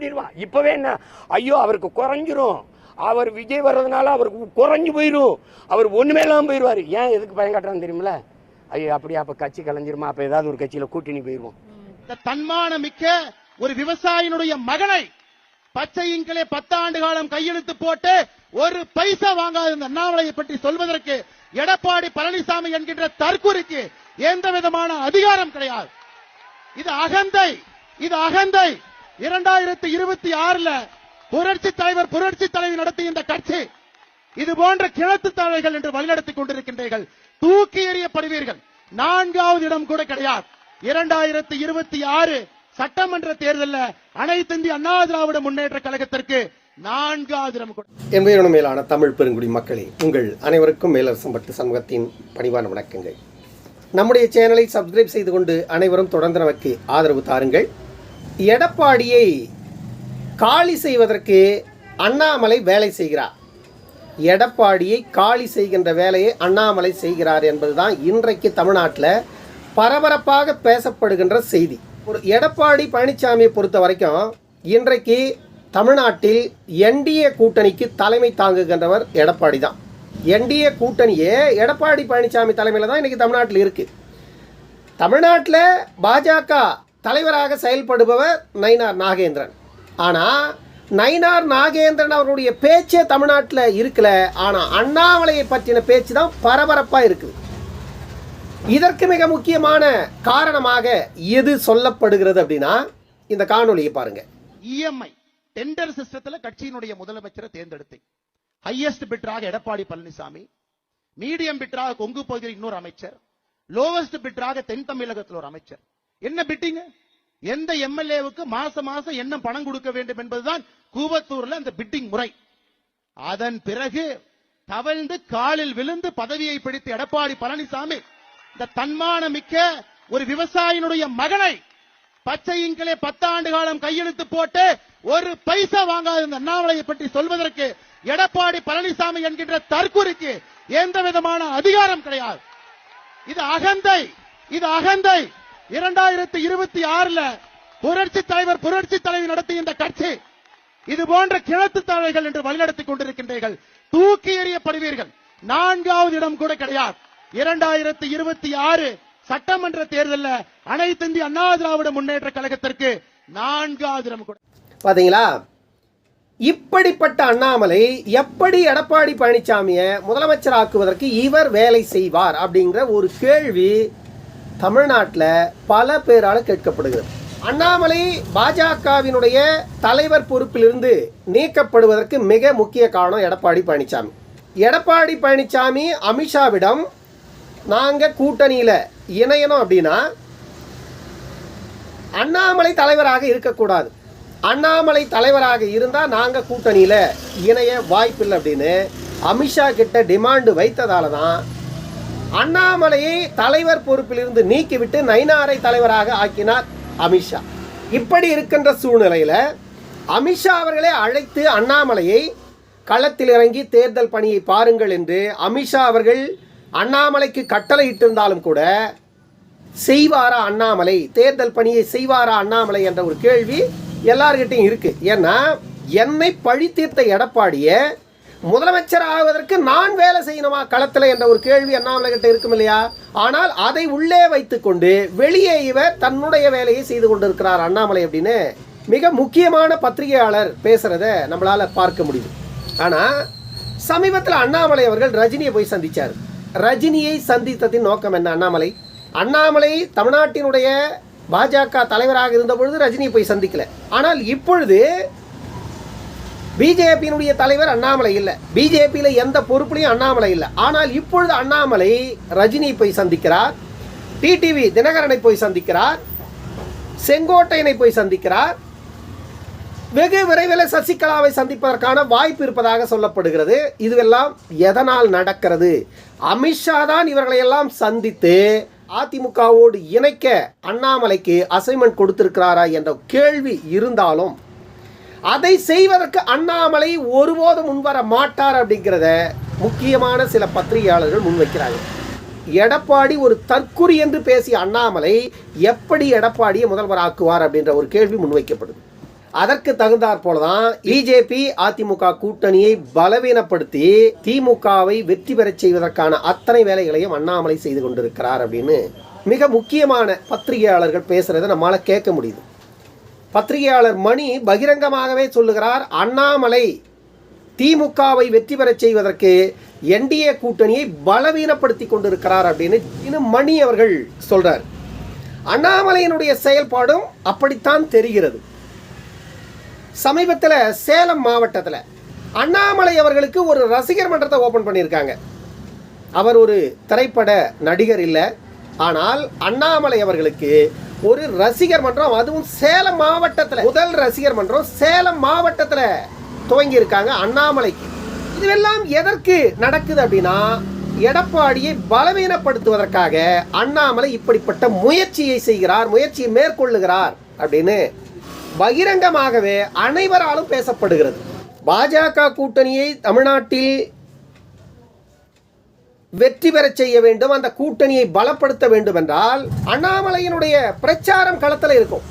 ஓடிடுவான். இப்போவே என்ன? ஐயோ அவருக்கு குறைஞ்சிரும். அவர் விஜய் வர்றதுனால அவருக்கு குறைஞ்சு போயிடும் அவர் ஒண்ணுமே இல்லாமல் போயிடுவாரு. ஏன் எதுக்கு பயம் காட்டுறான்னு தெரியுமில ஐயோ அப்படியே அப்போ கட்சி கலைஞ்சிருமா? அப்ப ஏதாவது ஒரு கட்சியில கூட்டணி போயிருவோம். தன்மான மிக்க ஒரு விவசாயினுடைய மகனை பச்சை பத்தாண்டு காலம் கையெழுத்து போட்டு ஒரு பைசா வாங்காத இந்த அண்ணாமலையை பற்றி சொல்வதற்கு எடப்பாடி பழனிசாமி என்கின்ற தற்குறிக்கு எந்த விதமான அதிகாரம் கிடையாது. இது அகந்தை. இது அகந்தை. இரண்டாயிரத்தி இருபத்தி ஆறுல புரட்சி தலைவர் புரட்சி தலைவி நடத்திய இந்த கட்சி இது போன்ற கிணத்து தலைகள் என்று வழிநடத்திக் கொண்டிருக்கின்றீர்கள். தூக்கி எறியப்படுவீர்கள். நான்காவது இடம் கூட கிடையாது. இரண்டாயிரத்தி இருபத்தி ஆறு சட்டமன்ற தேர்தலில் அனைத்து இந்திய அண்ணா திராவிட முன்னேற்ற கழகத்திற்கு நான்காவது இடம் கூட மேலான தமிழ் பெருங்குடி மக்களே உங்கள் அனைவருக்கும் மேலரசம் பட்டு சமூகத்தின் பணிவான வணக்கங்கள். நம்முடைய சேனலை சப்ஸ்கிரைப் செய்து கொண்டு அனைவரும் தொடர்ந்து நமக்கு ஆதரவு தாருங்கள். எடப்பாடியை காலி செய்வதற்கு அண்ணாமலை வேலை செய்கிறார். எடப்பாடியை காலி செய்கின்ற வேலையை அண்ணாமலை செய்கிறார் என்பதுதான் இன்றைக்கு தமிழ்நாட்டில் பரபரப்பாக பேசப்படுகின்ற செய்தி. ஒரு எடப்பாடி பழனிசாமியை பொறுத்த வரைக்கும் இன்றைக்கு தமிழ்நாட்டில் என்டிஏ கூட்டணிக்கு தலைமை தாங்குகின்றவர் எடப்பாடி தான் என்டிஏ கூட்டணியே எடப்பாடி பழனிசாமி தலைமையில் தான் இன்றைக்கி தமிழ்நாட்டில் இருக்குது தமிழ்நாட்டில் பாஜக தலைவராக செயல்படுபவர் நயினார் நாகேந்திரன். ஆனால் நயினார் நாகேந்திரன் அவருடைய பேச்சே தமிழ்நாட்டில் இருக்கல. ஆனால் அண்ணாமலையை பற்றின பேச்சு தான் பரபரப்பாக இருக்குது. இதற்கு மிக முக்கியமான காரணமாக எது சொல்லப்படுகிறது அப்படின்னா இந்த காணொலியை பாருங்க. இஎம்ஐ டெண்டர் சிஸ்டத்தில் கட்சியினுடைய முதலமைச்சரை தேர்ந்தெடுத்தேன். ஹையஸ்ட் பிட்டராக எடப்பாடி பழனிசாமி மீடியம் பிட்டராக கொங்கு பகுதியில் இன்னொரு அமைச்சர் லோவஸ்ட் பிட்டராக தென் தமிழகத்தில் ஒரு அமைச்சர். என்ன பிட்டிங் எந்த எம்எல்ஏவுக்கு மாசம் மாசம் என்ன பணம் கொடுக்க வேண்டும் என்பதுதான் கூவத்தூர்ல அந்த பிட்டிங் முறை. அதன் பிறகு தவழ்ந்து காலில் விழுந்து பதவியை பிடித்த எடப்பாடி பழனிசாமி இந்த தன்மானமிக்க ஒரு விவசாயினுடைய மகனை பச்சை இங்கிலே பத்தாண்டு காலம் கையெழுத்து போட்டு ஒரு பைசா வாங்காத இந்த அண்ணாமலையை பற்றி சொல்வதற்கு எடப்பாடி பழனிசாமி என்கின்ற தற்குறிக்கு எந்த விதமான அதிகாரம் கிடையாது. இது அகந்தை இது அகந்தை. இரண்டாயிரத்தி இருபத்தி ஆறுல புரட்சி தலைவர் புரட்சி தலைவி நடத்துகின்ற இந்த கட்சி இது போன்ற கிழத்து தலைவர்கள் என்று வழிநடத்திக் கொண்டிருக்கின்றீர்கள். தூக்கி எறியப்படுவீர்கள். நான்காவது இடம் கூட கிடையாது. இரண்டாயிரத்தி இருபத்தி ஆறு சட்டமன்ற தேர்தலில் அனைத்து இந்திய அண்ணா திராவிட முன்னேற்ற கழகத்திற்கு நான்காவது இடம் கூட. பாத்தீங்களா? இப்படிப்பட்ட அண்ணாமலை எப்படி எடப்பாடி பழனிசாமியை முதலமைச்சர் ஆக்குவதற்கு இவர் வேலை செய்வார் அப்படிங்கிற ஒரு கேள்வி தமிழ்நாட்டில் பல பேரால் கேட்கப்படுகிறது. அண்ணாமலை பாஜகவினுடைய தலைவர் பொறுப்பிலிருந்து நீக்கப்படுவதற்கு மிக முக்கிய காரணம் எடப்பாடி பழனிசாமி எடப்பாடி பழனிசாமி அமித்ஷாவிடம் நாங்கள் கூட்டணியில் இணையணும் அப்படின்னா அண்ணாமலை தலைவராக இருக்கக்கூடாது. அண்ணாமலை தலைவராக இருந்தால் நாங்கள் கூட்டணியில் இணைய வாய்ப்பில்லை அப்படின்னு அமித்ஷா கிட்ட டிமாண்டு வைத்ததால தான் அண்ணாமலையை தலைவர் பொறுப்பிலிருந்து நீக்கிவிட்டு நைனாரை தலைவராக ஆக்கினார் அமித்ஷா இப்படி இருக்கின்ற சூழ்நிலையில் அமித்ஷா அவர்களை அழைத்து அண்ணாமலையை களத்தில் இறங்கி தேர்தல் பணியை பாருங்கள் என்று அமித்ஷா அவர்கள் அண்ணாமலைக்கு கட்டளையிட்டிருந்தாலும் கூட செய்வாரா அண்ணாமலை? தேர்தல் பணியை செய்வாரா அண்ணாமலை? என்ற ஒரு கேள்வி எல்லார்கிட்டையும் இருக்குது ஏன்னா என்னை பழி தீர்த்த எடப்பாடிய முதலமைச்சர் ஆவதற்கு நான் வேலை செய்யணுமா களத்தில் என்ற ஒரு கேள்வி அண்ணாமலை கிட்ட இருக்கும் இல்லையா? ஆனால் அதை உள்ளே வைத்துக்கொண்டு வெளியே இவர் தன்னுடைய வேலையை செய்து கொண்டிருக்கிறார் அண்ணாமலை அப்படின்னு மிக முக்கியமான பத்திரிகையாளர் பேசுறத நம்மளால பார்க்க முடியுது. ஆனால் சமீபத்தில் அண்ணாமலை அவர்கள் ரஜினியை போய் சந்திச்சார். ரஜினியை சந்தித்ததின் நோக்கம் என்ன அண்ணாமலை? அண்ணாமலை தமிழ்நாட்டினுடைய பாஜக தலைவராக இருந்த பொழுது ரஜினியை போய் சந்திக்கல. ஆனால் இப்பொழுது பிஜேபியினுடைய தலைவர் அண்ணாமலை இல்லை. பிஜேபியில் எந்த பொறுப்புலையும் அண்ணாமலை இல்லை. ஆனால் இப்பொழுது அண்ணாமலை ரஜினி போய் சந்திக்கிறார். டிடிவி தினகரனை போய் சந்திக்கிறார். செங்கோட்டையனை போய் சந்திக்கிறார். வெகு விரைவில் சசிகலாவை சந்திப்பதற்கான வாய்ப்பு இருப்பதாக சொல்லப்படுகிறது. இதுவெல்லாம் எதனால் நடக்கிறது? அமித்ஷா தான் இவர்களையெல்லாம் சந்தித்து அதிமுகவோடு இணைக்க அண்ணாமலைக்கு அசைன்மெண்ட் கொடுத்திருக்கிறாரா என்ற கேள்வி இருந்தாலும் அதை செய்வதற்கு அண்ணாமலை ஒருபோதும் முன்வர மாட்டார் அப்படிங்கிறத முக்கியமான சில பத்திரிகையாளர்கள் முன்வைக்கிறாங்க. எடப்பாடி ஒரு தற்குறி என்று பேசிய அண்ணாமலை எப்படி எடப்பாடியை முதல்வர் ஆக்குவார் அப்படின்ற ஒரு கேள்வி முன்வைக்கப்படுது. அதற்கு தகுந்தாற் போலதான் பிஜேபி அதிமுக கூட்டணியை பலவீனப்படுத்தி திமுகவை வெற்றி பெறச் செய்வதற்கான அத்தனை வேலைகளையும் அண்ணாமலை செய்து கொண்டிருக்கிறார் அப்படின்னு மிக முக்கியமான பத்திரிகையாளர்கள் பேசுறதை நம்மளால கேட்க முடியுது. பத்திரிகையாளர் மணி பகிரங்கமாகவே சொல்லுகிறார் அண்ணாமலை திமுகவை வெற்றி பெறச் செய்வதற்கு என்டிஏ கூட்டணியை பலவீனப்படுத்தி கொண்டிருக்கிறார் அப்படின்னு இன்னும் மணி அவர்கள் சொல்றார். அண்ணாமலையினுடைய செயல்பாடும் அப்படித்தான் தெரிகிறது. சமீபத்தில் சேலம் மாவட்டத்தில் அண்ணாமலை அவர்களுக்கு ஒரு ரசிகர் மன்றத்தை ஓபன் பண்ணியிருக்காங்க. அவர் ஒரு திரைப்பட நடிகர் இல்லை ஆனால் அண்ணாமலை அவர்களுக்கு ஒரு ரசிகர் மன்றம் அதுவும் சேலம் மாவட்டத்தில். முதல் ரசிகர் மன்றம் சேலம் மாவட்டத்தில் துவங்கி இருக்காங்க அண்ணாமலைக்கு. இதுவெல்லாம் எதற்கு நடக்குது அப்படின்னா எடப்பாடியை பலவீனப்படுத்துவதற்காக அண்ணாமலை இப்படிப்பட்ட முயற்சியை செய்கிறார் முயற்சியை மேற்கொள்ளுகிறார் அப்படின்னு பகிரங்கமாகவே அனைவராலும் பேசப்படுகிறது. பாஜக கூட்டணியை தமிழ்நாட்டில் வெற்றி பெறச் செய்ய வேண்டும் அந்த கூட்டணியை பலப்படுத்த வேண்டும் என்றால் அண்ணாமலையினுடைய பிரச்சாரம் களத்தில் இருக்கும்.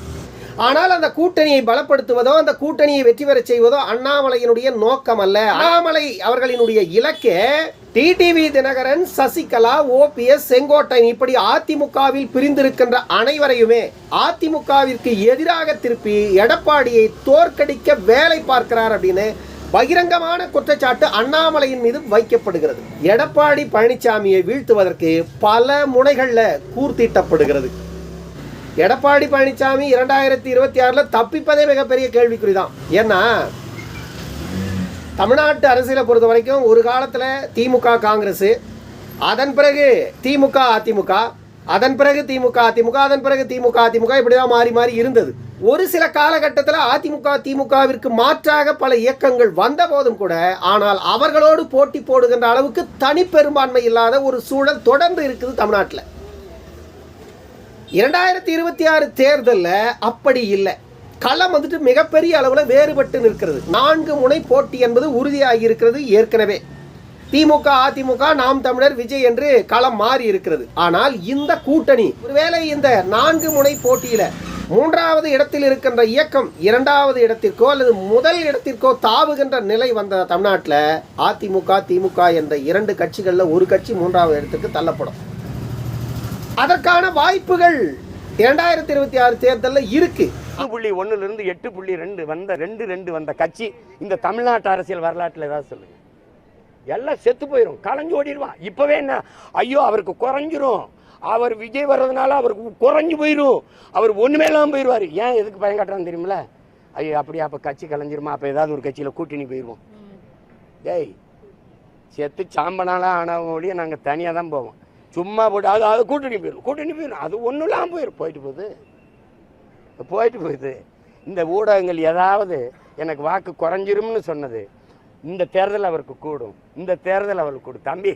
ஆனால் அந்த கூட்டணியை பலப்படுத்துவதோ அந்த கூட்டணியை வெற்றி பெறச் செய்வதோ அண்ணாமலையினுடைய நோக்கம் அல்ல. அண்ணாமலை அவர்களினுடைய இலக்கே டிடிவி தினகரன் சசிகலா ஓபிஎஸ் செங்கோட்டையன் இப்படி அதிமுகவில் பிரிந்திருக்கின்ற அனைவரையுமே அதிமுகவிற்கு எதிராக திருப்பி எடப்பாடியை தோற்கடிக்க வேலை பார்க்கிறார் அப்படின்னு பகிரங்கமான குற்றச்சாட்டு அண்ணாமலையின் மீது வைக்கப்படுகிறது. எடப்பாடி பழனிசாமியை வீழ்த்துவதற்கு பல முனைகளில் கூர்த்திட்டப்படுகிறது. எடப்பாடி பழனிசாமி இரண்டாயிரத்தி இருபத்தி ஆறில் தப்பிப்பதே மிகப்பெரிய கேள்விக்குறி தான் ஏன்னா தமிழ்நாட்டு அரசியலை பொறுத்த வரைக்கும் ஒரு காலத்தில் திமுக காங்கிரஸ் அதன் பிறகு திமுக அதிமுக அதன் பிறகு திமுக அதிமுக அதன் பிறகு திமுக அதிமுக இப்படிதான் மாறி மாறி இருந்தது. ஒரு சில காலகட்டத்தில் அதிமுக திமுகவிற்கு மாற்றாக பல இயக்கங்கள் வந்த போதும் கூட ஆனால் அவர்களோடு போட்டி போடுகின்ற அளவுக்கு தனிப்பெரும்பான்மை இல்லாத ஒரு சூழல் தொடர்ந்து இருக்குது தமிழ்நாட்டில். இரண்டாயிரத்தி இருபத்தி ஆறு தேர்தலில் அப்படி இல்லை. களம் வந்துட்டு மிகப்பெரிய அளவில் வேறுபட்டு நிற்கிறது. நான்கு முனை போட்டி என்பது உறுதியாகி இருக்கிறது ஏற்கனவே. திமுக அதிமுக நாம் தமிழர் விஜய் என்று களம் மாறி இருக்கிறது. ஆனால் இந்த கூட்டணி ஒருவேளை இந்த நான்கு முனை போட்டியில மூன்றாவது இடத்தில் இருக்கின்ற இயக்கம் இரண்டாவது இடத்திற்கோ அல்லது முதல் இடத்திற்கோ தாவுகின்ற நிலை வந்த தமிழ்நாட்டில் அதிமுக திமுக என்ற இரண்டு கட்சிகளில் ஒரு கட்சி மூன்றாவது இடத்துக்கு தள்ளப்படும். அதற்கான வாய்ப்புகள் இரண்டாயிரத்தி இருபத்தி ஆறு தேர்தலில் இருக்கு. ஆறு புள்ளி ஒன்னுல இருந்து எட்டு புள்ளி ரெண்டு வந்த ரெண்டு ரெண்டு வந்த கட்சி இந்த தமிழ்நாட்டு அரசியல் வரலாற்றில் ஏதாவது சொல்லுங்க. எல்லாம் செத்து போயிடும் களைஞ்சு ஓடிடுவான் இப்போவே என்ன? ஐயோ அவருக்கு குறைஞ்சிரும். அவர் விஜய் வர்றதுனால அவருக்கு குறைஞ்சு போயிடும் அவர் ஒன்றுமே இல்லாமல் போயிடுவார். ஏன் எதுக்கு பயம் காட்டுறான்னு தெரியுமில ஐயோ அப்படியே அப்போ கட்சி கலைஞ்சிருமா? அப்போ ஏதாவது ஒரு கட்சியில் கூட்டணி போயிடுவோம் டேய் செத்து சாம்பனாலாம் ஆனவங்க ஒழிய நாங்கள் தனியாக தான் போவோம். சும்மா போட்டு அது அது கூட்டணி போயிடும் கூட்டணி போயிடும் அது ஒன்றும் இல்லாமல் போயிடும் போயிட்டு போகுது. போயிட்டு போகுது. இந்த ஊடகங்கள் ஏதாவது எனக்கு வாக்கு குறைஞ்சிரும்னு சொன்னது. இந்த தேர்தல் அவருக்கு கூடும். இந்த தேர்தல் அவருக்கு கூடும். தம்பி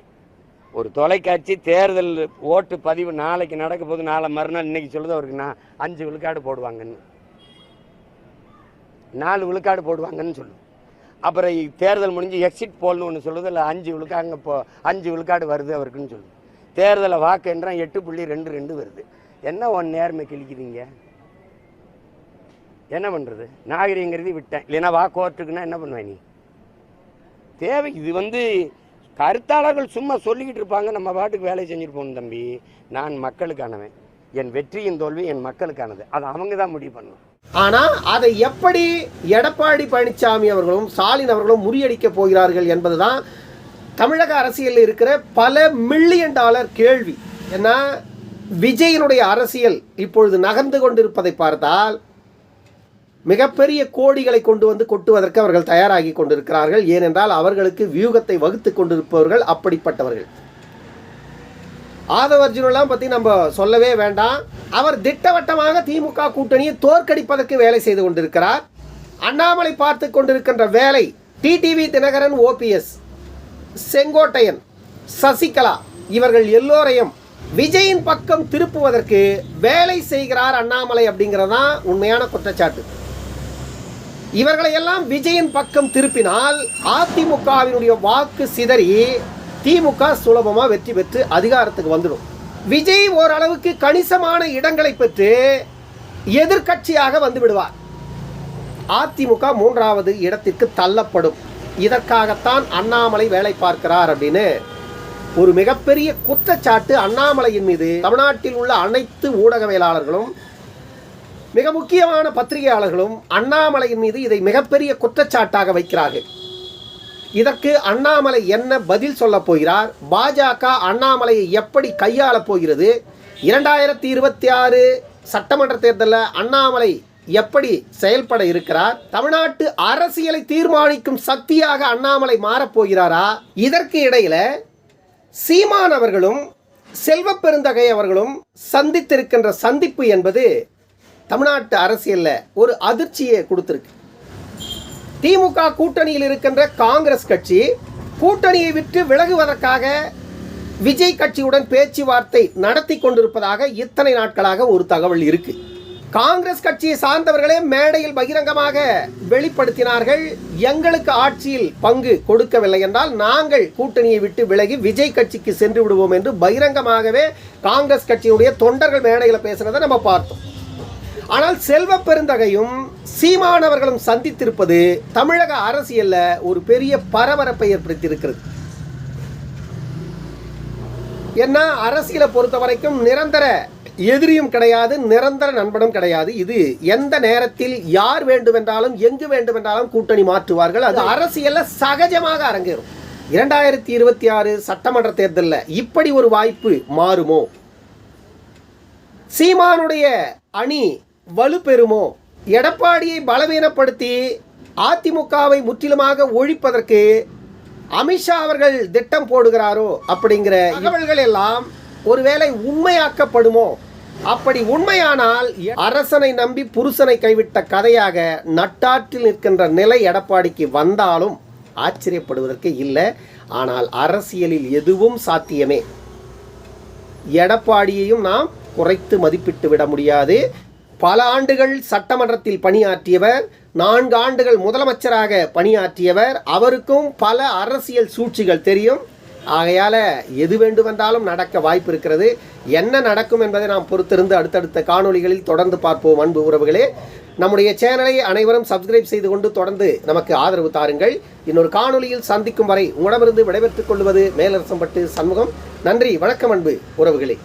ஒரு தொலைக்காட்சி தேர்தல் ஓட்டு பதிவு நாளைக்கு நடக்க போது நாளை மறுநாள் இன்னைக்கு சொல்லுது அவருக்கு நான் அஞ்சு விழுக்காடு போடுவாங்கன்னு. நாலு விழுக்காடு போடுவாங்கன்னு சொல்லும் அப்புறம் தேர்தல் முடிஞ்சு எக்ஸிட் போல்னு ஒன்று சொல்லுது. இல்லை அஞ்சு விழுக்காங்க போ அஞ்சு விழுக்காடு வருது அவருக்குன்னு சொல்லுது. தேர்தலை வாக்கு என்றால் எட்டு புள்ளி ரெண்டு ரெண்டு வருது. என்ன ஒன் நேர்மை கிழிக்குதுங்க என்ன பண்ணுறது நாகரிகங்கிறதை விட்டேன். இல்லைன்னா வா கோர்ட்டுக்குன்னா என்ன பண்ணுவேன் நீ? தேவை. இது வந்து கருத்தாளர்கள் சும்மா சொல்லிக்கிட்டு இருப்பாங்க நம்ம பாட்டுக்கு வேலை செஞ்சுட்டு போகணும் தம்பி. நான் மக்களுக்கானவன். என் வெற்றியின் தோல்வி என் மக்களுக்கானது. அதை அவங்க தான் முடிவு பண்ணணும். ஆனால் அதை எப்படி எடப்பாடி பழனிசாமி அவர்களும் ஸ்டாலின் அவர்களும் முறியடிக்க போகிறார்கள் என்பதுதான் தமிழக அரசியலில் இருக்கிற பல மில்லியன் டாலர் கேள்வி. ஏன்னா விஜயனுடைய அரசியல் இப்பொழுது நகர்ந்து கொண்டிருப்பதை பார்த்தால் மிகப்பெரிய கோடிகளை கொண்டு வந்து கொட்டுவதற்கு அவர்கள் தயாராகி கொண்டிருக்கிறார்கள். ஏனென்றால் அவர்களுக்கு வியூகத்தை வகுத்து கொண்டிருப்பவர்கள் அப்படிப்பட்டவர்கள். ஆதவ அர்ஜுனெல்லாம் பற்றி நம்ம சொல்லவே வேண்டாம். அவர் திட்டவட்டமாக திமுக கூட்டணியை தோற்கடிப்பதற்கு வேலை செய்து கொண்டிருக்கிறார். அண்ணாமலை பார்த்து கொண்டிருக்கின்ற வேலை டிடிவி தினகரன் ஓபிஎஸ் செங்கோட்டையன் சசிகலா இவர்கள் எல்லோரையும் விஜயின் பக்கம் திருப்புவதற்கு வேலை செய்கிறார் அண்ணாமலை அப்படிங்கிறதான் உண்மையான குற்றச்சாட்டு. இவர்களை எல்லாம் விஜயின் பக்கம் திருப்பினால் அதிமுகவினுடைய வாக்கு சிதறி திமுக சுலபமாக வெற்றி பெற்று அதிகாரத்துக்கு வந்துடும். விஜய் ஓரளவுக்கு கணிசமான இடங்களை பெற்று எதிர்க்கட்சியாக வந்து விடுவார். அதிமுக மூன்றாவது இடத்திற்கு தள்ளப்படும். இதற்காகத்தான் அண்ணாமலை வேலை பார்க்கிறார் அப்படின்னு ஒரு மிகப்பெரிய குற்றச்சாட்டு அண்ணாமலையின் மீது தமிழ்நாட்டில் உள்ள அனைத்து ஊடகவியலாளர்களும் மிக முக்கியமான பத்திரிகையாளர்களும் அண்ணாமலையின் மீது இதை மிகப்பெரிய குற்றச்சாட்டாக வைக்கிறார்கள். இதற்கு அண்ணாமலை என்ன பதில் சொல்ல போகிறார்? பாஜக அண்ணாமலையை எப்படி கையாளப் போகிறது? இரண்டாயிரத்தி இருபத்தி ஆறு சட்டமன்ற தேர்தலில் அண்ணாமலை எப்படி செயல்பட இருக்கிறார்? தமிழ்நாட்டு அரசியலை தீர்மானிக்கும் சக்தியாக அண்ணாமலை மாறப்போகிறாரா இதற்கு இடையில சீமான் அவர்களும் செல்வ பெருந்தகை அவர்களும் சந்தித்திருக்கின்ற சந்திப்பு என்பது தமிழ்நாட்டு அரசியலில் ஒரு அதிர்ச்சியை கொடுத்துருக்கு. திமுக கூட்டணியில் இருக்கின்ற காங்கிரஸ் கட்சி கூட்டணியை விட்டு விலகுவதற்காக விஜய் கட்சியுடன் பேச்சுவார்த்தை நடத்தி கொண்டிருப்பதாக இத்தனை நாட்களாக ஒரு தகவல் இருக்கு. காங்கிரஸ் கட்சியை சார்ந்தவர்களே மேடையில் பகிரங்கமாக வெளிப்படுத்தினார்கள். எங்களுக்கு ஆட்சியில் பங்கு கொடுக்கவில்லை என்றால் நாங்கள் கூட்டணியை விட்டு விலகி விஜய் கட்சிக்கு சென்று விடுவோம் என்று பகிரங்கமாகவே காங்கிரஸ் கட்சியினுடைய தொண்டர்கள் மேடையில் பேசுனதை நம்ம பார்த்தோம். ஆனால் செல்வ பெருந்தகையும் சீமானவர்களும் சந்தித்திருப்பது தமிழக அரசியல்ல ஒரு பெரிய பரபரப்பை ஏற்படுத்தியிருக்கிறது. ஏன்னா அரசியலை பொறுத்த வரைக்கும் நிரந்தர எதிரியும் கிடையாது நிரந்தர நண்பனும் கிடையாது. இது எந்த நேரத்தில் யார் வேண்டுமென்றாலும் எங்கு வேண்டுமென்றாலும் கூட்டணி மாற்றுவார்கள். அது அரசியல்ல சகஜமாக அரங்கேறும். இரண்டாயிரத்தி இருபத்தி ஆறு சட்டமன்ற தேர்தலில் இப்படி ஒரு வாய்ப்பு மாறுமோ? சீமானுடைய அணி வலுப்பெறுமோ? எடப்பாடியை பலவீனப்படுத்தி அதிமுகவை முற்றிலுமாக ஒழிப்பதற்கு அமித்ஷா அவர்கள் திட்டம் போடுகிறாரோ அப்படிங்கிற தகவல்கள் எல்லாம் ஒருவேளை உண்மையாக்கப்படுமோ? அப்படி உண்மையானால் அரசனை நம்பி புருஷனை கைவிட்ட கதையாக நட்டாற்றில் நிற்கின்ற நிலை எடப்பாடிக்கு வந்தாலும் ஆச்சரியப்படுவதற்கு இல்லை. ஆனால் அரசியலில் எதுவும் சாத்தியமே. எடப்பாடியையும் நாம் குறைத்து மதிப்பிட்டு விட முடியாது. பல ஆண்டுகள் சட்டமன்றத்தில் பணியாற்றியவர் நான்கு ஆண்டுகள் முதலமைச்சராக பணியாற்றியவர் அவருக்கும் பல அரசியல் சூழ்ச்சிகள் தெரியும். ஆகையால் எது வேண்டுமென்றாலும் நடக்க வாய்ப்பு இருக்கிறது. என்ன நடக்கும் என்பதை நாம் பொறுத்திருந்து அடுத்தடுத்த காணொளிகளில் தொடர்ந்து பார்ப்போம் அன்பு உறவுகளே. நம்முடைய சேனலை அனைவரும் சப்ஸ்கிரைப் செய்து கொண்டு தொடர்ந்து நமக்கு ஆதரவு தாருங்கள். இன்னொரு காணொலியில் சந்திக்கும் வரை உங்களிடமிருந்து விடைபெற்றுக் கொள்வது மேலரசம்பட்டு சண்முகம். நன்றி வணக்கம் அன்பு உறவுகளே.